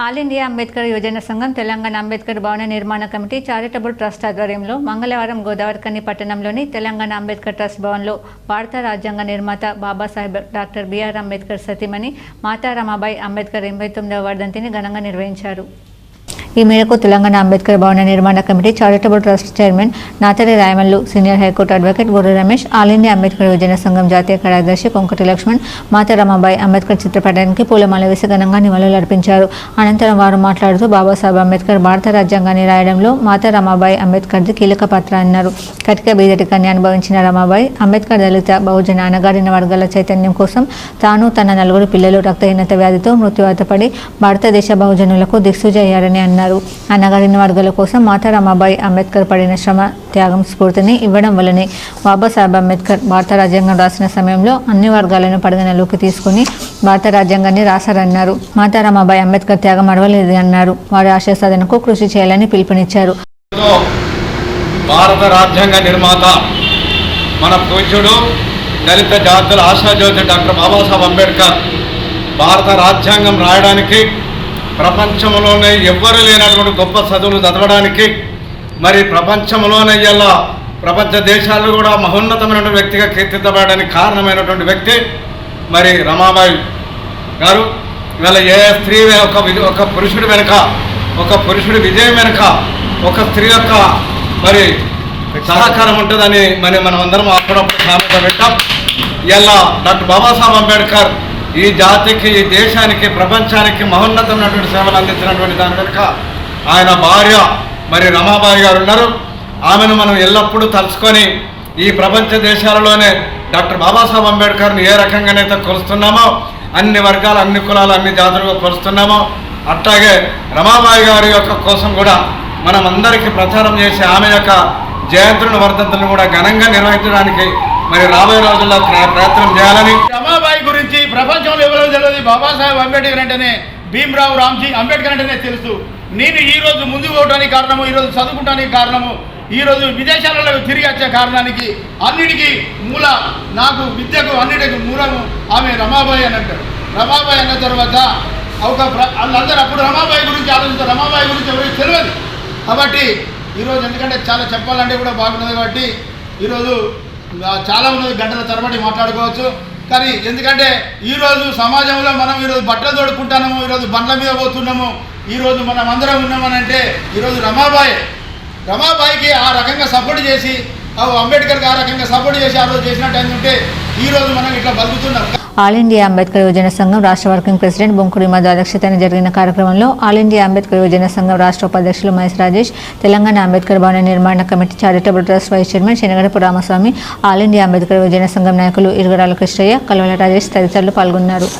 All India Ambedkar యువజన సంఘం తెలంగాణ అంబేద్కర్ భవన నిర్మాణ కమిటీ చారిటబుల్ ట్రస్ట్ ఆధ్వర్యంలో మంగళవారం గోదావరికన్ని పట్టణంలోని తెలంగాణ అంబేద్కర్ ట్రస్ట్ భవన్లో భారత రాజ్యాంగ నిర్మాత బాబాసాహెబ్ డాక్టర్ బిఆర్ అంబేద్కర్ సతీమణి మాతా రమాబాయి అంబేద్కర్ ఎనభై తొమ్మిదవ వర్ధంతిని ఘనంగా నిర్వహించారు. ఈ మేరకు తెలంగాణ అంబేద్కర్ భవన నిర్మాణ committee charitable trust chairman Nachari Rayamallu senior high court advocate Guru Ramesh all India Ambedkar యువజన సంఘం జాతీయ కార్యదర్శి కొంకటి లక్ష్మణ్ మాత రమాబాయి అంబేద్కర్ చిత్రపటానికి పూలమాల వేసి ఘనంగా నివాళులర్పించారు అనంతరం వారు మాట్లాడుతూ బాబాసాహెబ్ అంబేద్కర్ భారత రాజ్యాంగాన్ని రాయడంలో మాత రమాబాయి అంబేద్కర్ది కీలక పాత్ర అన్నారు. కటిక బీదరికాన్ని అనుభవించిన రమాబాయి అంబేద్కర్ దళిత బహుజన అనగారిన వర్గాల చైతన్యం కోసం తాను తన నలుగురు పిల్లలు రక్తహీనత వ్యాధితో మృత్యువాత పడి భారతదేశ బహుజనులకు దిక్సూజయ్యారని అన్నారు. అన్నారు. అనగారిన వర్గాల కోసం మాతా రమాబాయి అంబేద్కర్ పడిన శ్రమ త్యాగం స్ఫూర్తిని ఇవ్వడం వల్లనే బాబాసాహెబ్ అంబేద్కర్ భారత రాజ్యాంగం రాసిన సమయంలో అన్ని వర్గాలను పరిగణలోకి తీసుకుని భారత రాజ్యాంగాన్ని రాశారన్నారు. మాతా రమాబాయి అంబేద్కర్ త్యాగం అడవలేదు అన్నారు. వారి ఆశయ సాధనకు కృషి చేయాలని పిలుపునిచ్చారు. భారత రాజ్యాంగ నిర్మాత మన పూజ్యుడు దళిత జాతుల ఆశాజ్యోతి డాక్టర్ బాబాసాహెబ్ అంబేద్కర్ భారత రాజ్యాంగం రాయడానికి ప్రపంచంలోనే ఎవ్వరు లేనటువంటి గొప్ప చదువులు చదవడానికి మరి ప్రపంచంలోనే ఇలా ప్రపంచ దేశాలు కూడా మహోన్నతమైనటువంటి వ్యక్తిగా కీర్తించబడడానికి కారణమైనటువంటి వ్యక్తి మరి రమాబాయి గారు. ఇవాళ ఏ స్త్రీ ఒక వి- ఒక పురుషుడి వెనుక ఒక పురుషుడి విజయం వెనుక ఒక స్త్రీ యొక్క మరి సహకారం ఉంటుందని మరి మనం అందరం అప్పుడప్పుడు సామెత పెట్టాం ఇలా డాక్టర్ బాబాసాహెబ్ అంబేద్కర్ ఈ జాతికి ఈ దేశానికి ప్రపంచానికి మహోన్నతమైనటువంటి సేవలు అందించినటువంటి దాని వెనుక ఆయన భార్య మరి రమాబాయి గారు ఉన్నారు. ఆమెను మనం ఎల్లప్పుడూ తలుచుకొని ఈ ప్రపంచ దేశాలలోనే డాక్టర్ బాబాసాహెబ్ అంబేద్కర్ని ఏ రకంగానైతే కొలుస్తున్నామో అన్ని వర్గాలు అన్ని కులాలు అన్ని జాతులుగా కొలుస్తున్నామో అట్లాగే రమాబాయి గారి యొక్క కోసం కూడా మనం అందరికీ ప్రచారం చేసి ఆమె యొక్క జయంతులను వర్ధంతులను కూడా ఘనంగా నిర్వహించడానికి మరి రాబోయే రోజుల్లో ప్రయత్నం చేయాలని. రమాబాయి గురించి ప్రపంచంలో ఎవరో తెలియదు. బాబాసాహెబ్ అంబేద్కర్ అంటేనే భీమ్రావు రామ్జీ అంబేద్కర్ అంటేనే తెలుసు. నేను ఈ రోజు ముందుకు పోవడానికి కారణము ఈ రోజు చదువుకుంటానికి కారణము ఈ రోజు విదేశాలలో తిరిగి వచ్చే కారణానికి అన్నిటికీ మూల నాకు విద్యకు అన్నిటికీ మూలము ఆమె రమాబాయి అని అంటారు. రమాబాయి అన్న తర్వాత ఒక వాళ్ళందరూ అప్పుడు రమాబాయి గురించి ఆలోచిస్తారు రమాబాయి గురించి ఎవరికి తెలియదు. కాబట్టి ఈరోజు ఎందుకంటే చాలా చెప్పాలంటే కూడా బాగున్నది కాబట్టి ఈరోజు చాలామంది చాలా గంటల తరబడి మాట్లాడుకోవచ్చు. కానీ ఎందుకంటే ఈరోజు సమాజంలో మనం ఈరోజు బట్టలు తోడుకుంటున్నాము ఈరోజు బండ్ల మీద పోతున్నాము ఈరోజు మనం అందరం ఉన్నామని అంటే ఈరోజు రమాబాయి. రమాబాయికి ఆ రకంగా సపోర్ట్ చేసి అంబేద్కర్ ఆ రకంగా సపోర్ట్ చేసి ఆ రోజు చేసినట్టు ఈ రోజు మనం ఇట్లా బతుకుతున్నాం. ఆల్ ఇండియా అంబేద్కర్ యువజన సంఘం రాష్ట్ర వర్కింగ్ ప్రెసిడెంట్ బొంకుడి మధు అధ్యక్షతన జరిగిన కార్యక్రమంలో ఆల్ ఇండియా అంబేద్కర్ యువజన సంఘం రాష్ట్ర ఉపాధ్యక్షులు మహేష్ రాజేష్ తెలంగాణ అంబేద్కర్ భవన నిర్మాణ committee charitable trust vice chairman Shanagadapu Ramaswamy all India Ambedkar యువజన సంఘం నాయకులు ఇరుగడాల కృష్ణయ్య కల్వల రాజేష్ తదితరులు పాల్గొన్నారు.